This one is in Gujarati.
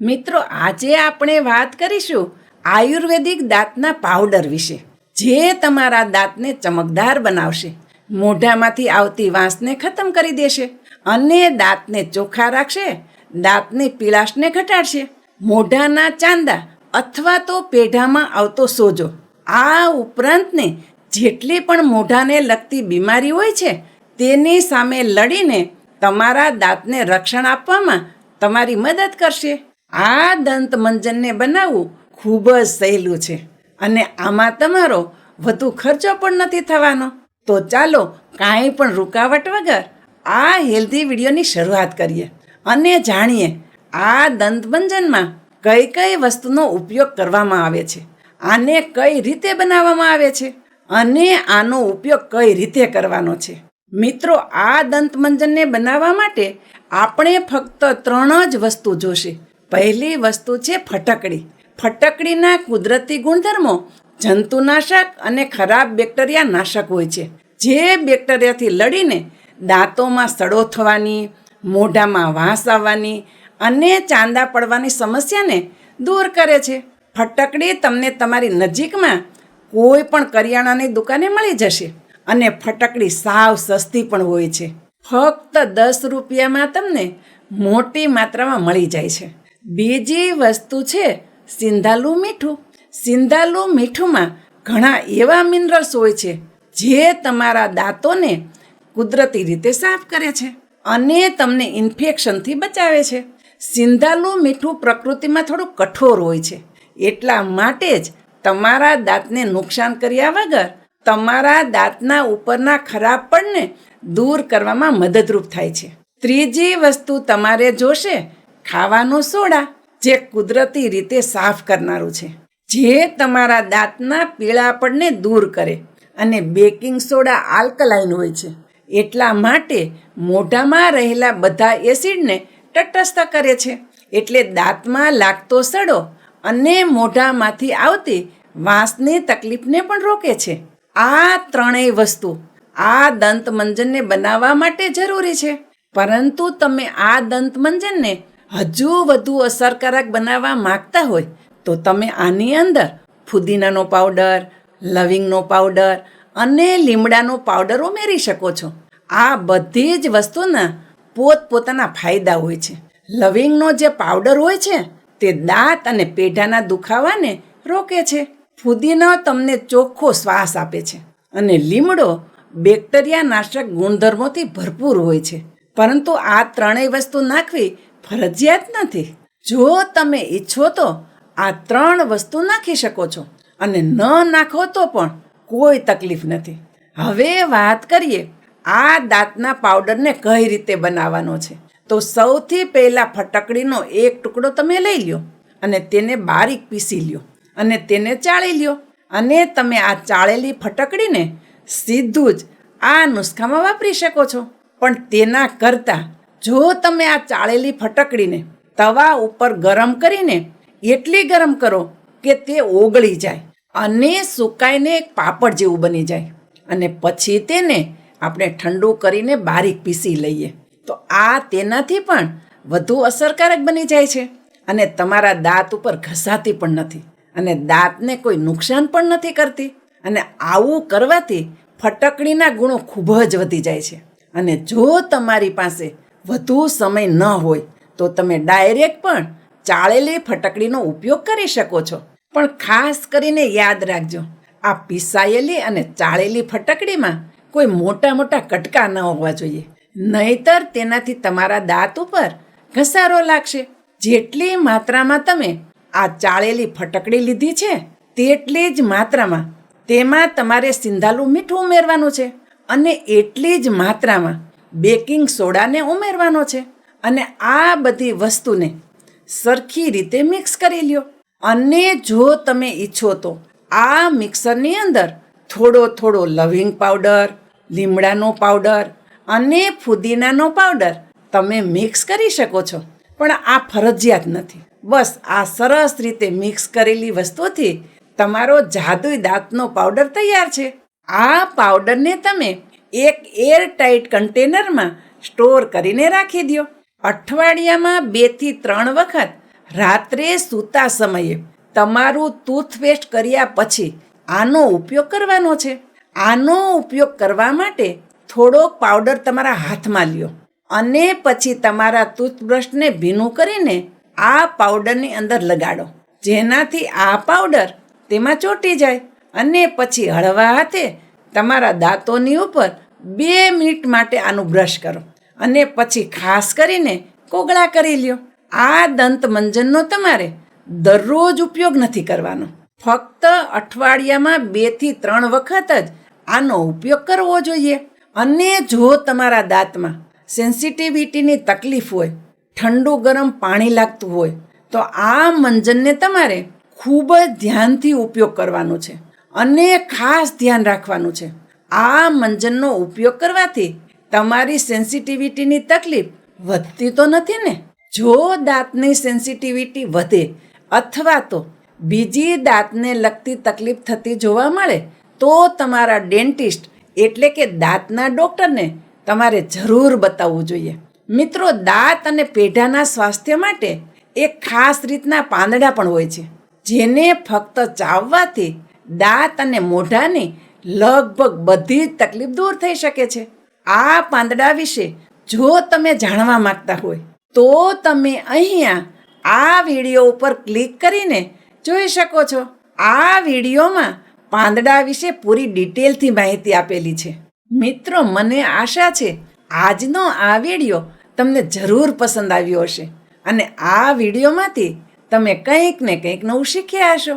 મિત્રો, આજે આપણે વાત કરીશું આયુર્વેદિક દાંતના પાવડર વિશે, જે તમારા દાંતને ચમકદાર બનાવશે, મોઢામાંથી આવતી વાંસને ખતમ કરી દેશે અને દાંતને ચોખ્ખા રાખશે, દાંતની પીળાશને ઘટાડશે. મોઢાના ચાંદા અથવા તો પેઢામાં આવતો સોજો, આ ઉપરાંતને જેટલી પણ મોઢાને લગતી બીમારી હોય છે, તેની સામે લડીને તમારા દાંતને રક્ષણ આપવામાં તમારી મદદ કરશે. આ દંત મંજનને બનાવવું ખૂબ જ સહેલું છે. અને આમાં તમારો વધુ ખર્ચો પણ નથી થવાનો. તો ચાલો કાંઈ પણ રૂકાવટ વગર આ હેલ્ધી વિડીયોની શરૂઆત કરીએ અને જાણીએ આ દંતમંજનમાં કઈ કઈ વસ્તુનો ઉપયોગ કરવામાં આવે છે. આને કઈ રીતે બનાવવામાં આવે છે અને આનો ઉપયોગ કઈ રીતે કરવાનો છે. મિત્રો, આ દંતમંજનને બનાવવા માટે આપણે ફક્ત ત્રણ જ વસ્તુ જોશે. પહેલી વસ્તુ છે ફટકડી. ફટકડીના કુદરતી ગુણધર્મો જંતુનાશક અને ખરાબ બેક્ટેરિયા નાશક હોય છે. જે બેક્ટેરિયાથી લડીને દાંતોમાં સડો થવાની, મોઢામાં વાંસ આવવાની અને ચાંદા પડવાની સમસ્યાને દૂર કરે છે. ફટકડી તમને તમારી નજીકમાં કોઈ પણ કરિયાણાની દુકાને મળી જશે અને ફટકડી સાવ સસ્તી પણ હોય છે. ફક્ત દસ રૂપિયામાં તમને મોટી માત્રામાં મળી જાય છે. બીજી વસ્તુ છે, સિંધાલુ મીઠું. સિંધાલુ મીઠુંમાં ઘણા એવા મિનરલ્સ હોય છે, જે તમારા દાંતોને કુદરતી રીતે સાફ કરે છે અને તમને ઇન્ફેક્શનથી બચાવે છે. સિંધાલુ મીઠું પ્રકૃતિમાં થોડું કઠોર હોય છે, એટલા માટે જ તમારા દાંતને નુકસાન કર્યા વગર તમારા દાંતના ઉપરના ખરાબ પડને દૂર કરવામાં મદદરૂપ થાય છે. ત્રીજી વસ્તુ તમારે જોશે ખાવાનું સોડા જે કુદરતી રીતે સાફ કરનારું છે. જે તમારા દાંતના પીળાપણને દૂર કરે અને બેકિંગ સોડા આલ્કલાઇન હોય છે. એટલા માટે મોઢામાં રહેલા બધા એસિડને તટસ્થ કરે છે. એટલે દાંતમાં લાગતો સડો અને મોઢામાંથી આવતી વાંસની તકલીફને પણ રોકે છે. આ ત્રણેય વસ્તુ આ દંત મંજનને બનાવવા માટે જરૂરી છે. પરંતુ તમે આ દંત મંજનને હજુ વધુ અસરકારક બનાવવા માંગતા હોય, તો તમે આની અંદર ફુદીનાનો પાવડર, લવિંગનો પાવડર અને લીમડાનો પાવડર ઉમેરી શકો છો. આ બધી જ વસ્તુના પોતપોતાના ફાયદા હોય છે. લવિંગનો જે પાવડર હોય છે, તે દાંત અને પેઢાના દુખાવાને રોકે છે. ફુદીનો તમને ચોખ્ખો શ્વાસ આપે છે અને લીમડો બેક્ટેરિયા નાશક ગુણધર્મોથી ભરપૂર હોય છે. પરંતુ આ ત્રણેય વસ્તુ નાખવી ફરજિયાત નથી. જો તમે ઈચ્છો તો આ ત્રણ વસ્તુ નાખી શકો છો અને ન નાખો તો પણ કોઈ તકલીફ નથી. હવે વાત કરીએ આ દાંતના પાવડરને કઈ રીતે બનાવવાનો છે. તો સૌથી પહેલાં ફટકડીનો એક ટુકડો તમે લઈ લ્યો અને તેને બારીક પીસી લ્યો અને તેને ચાળી લ્યો અને તમે આ ચાળેલી ફટકડીને સીધું જ આ નુસ્ખામાં વાપરી શકો છો. પણ તેના કરતાં જો તમે આ ચાળેલી ફટકડીને તવા ઉપર ગરમ કરીને એટલી ગરમ કરો કે તે ઓગળી જાય અને સુકાઈને એક પાપડ જેવું બની જાય. અને પછી તેને આપણે ઠંડુ કરીને બારીક પીસી લઈએ. તો આ તેનાથી પણ વધુ અસરકારક બની જાય છે. અને તમારા દાંત ઉપર ઘસાતી પણ નથી. અને દાંતને કોઈ નુકસાન પણ નથી કરતી. અને આવું કરવાથી ફટકડીના ગુણો ખૂબ જ વધી જાય છે. અને જો તમારી પાસે વધુ સમય ન હોય, તો તમે ડાયરેક્ટ પણ ચાળેલી ફટકડીનો ઉપયોગ કરી શકો છો. પણ ખાસ કરીને યાદ રાખજો, આ પીસાયેલી અને ચાળેલી ફટકડીમાં કોઈ મોટા મોટા કટકા ન હોવા જોઈએ. નહીતર તેનાથી તમારા દાંત ઉપર ઘસારો લાગશે. જેટલી માત્રામાં તમે આ ચાળેલી ફટકડી લીધી છે, તેટલી જ માત્રામાં તેમાં તમારે સિંધાલું મીઠું ઉમેરવાનું છે. અને એટલી જ માત્રામાં બેકિંગ સોડાને ઉમેરવાનો છે અને આ બધી વસ્તુને સરખી રીતે મિક્સ કરી લ્યો. અને જો તમે ઈચ્છો તો આ મિક્સરની અંદર થોડો થોડો લવિંગ પાવડર, લીમડાનો પાવડર અને ફુદીનાનો પાવડર તમે મિક્સ કરી શકો છો. પણ આ ફરજિયાત નથી. બસ આ સરસ રીતે મિક્સ કરેલી વસ્તુથી તમારો જાદુઈ દાંતનો પાવડર તૈયાર છે. આ પાવડરને તમે એક એર ટાઈટ કન્ટેનરમાં સ્ટોર કરીને રાખી દો અઠવાડિયામાં બેથી ત્રણ વખત રાત્રે સૂતા સમયે તમારું ટૂથપેસ્ટ કર્યા પછી આનો ઉપયોગ કરવાનો છે. આનો ઉપયોગ કરવા માટે થોડોક પાવડર તમારા હાથમાં લ્યો અને પછી તમારા ટૂથબ્રશને ભીનું કરીને આ પાવડરની અંદર લગાડો. જેનાથી આ પાવડર તેમાં ચોંટી જાય અને પછી હળવા હાથે તમારા દાંતોની ઉપર બે મિનિટ માટે આનું બ્રશ કરો અને પછી ખાસ કરીને કોગળા કરી લ્યો. આ દંત મંજનનો તમારે દરરોજ ઉપયોગ નથી કરવાનો. ફક્ત અઠવાડિયામાં બેથી ત્રણ વખત જ આનો ઉપયોગ કરવો જોઈએ. અને જો તમારા દાંતમાં સેન્સિટિવિટીની તકલીફ હોય, ઠંડુ ગરમ પાણી લાગતું હોય, તો આ મંજનને તમારે ખૂબ જ ધ્યાનથી ઉપયોગ કરવાનો છે. અને ખાસ ધ્યાન રાખવાનું છે. આ મંજનનો ઉપયોગ કરવાથી તમારી સેન્સિટિવિટીની તકલીફ વધતી તો નથી ને? જો દાંતની સેન્સિટિવિટી વધે અથવા તો બીજી દાંતને લગતી તકલીફ થતી જોવા મળે, તો તમારા ડેન્ટિસ્ટ એટલે કે દાંતના ડૉક્ટરને તમારે જરૂર બતાવવું જોઈએ. મિત્રો, દાંત અને પેઢાના સ્વાસ્થ્ય માટે એક ખાસ રીતના પાંદડા પણ હોય છે, જેને ફક્ત ચાવવાથી દાંત અને મોઢાની લગભગ બધી જ તકલીફ દૂર થઈ શકે છે. આ પાંદડા વિશે જો તમે જાણવા માંગતા હોય, તો તમે અહીંયા આ વીડિયો ઉપર ક્લિક કરીને જોઈ શકો છો. આ વિડીયોમાં પાંદડા વિશે પૂરી ડિટેલથી માહિતી આપેલી છે. મિત્રો, મને આશા છે આજનો આ વીડિયો તમને જરૂર પસંદ આવ્યો હશે અને આ વિડીયોમાંથી તમે કંઈક ને કંઈક નવું શીખ્યા હશો.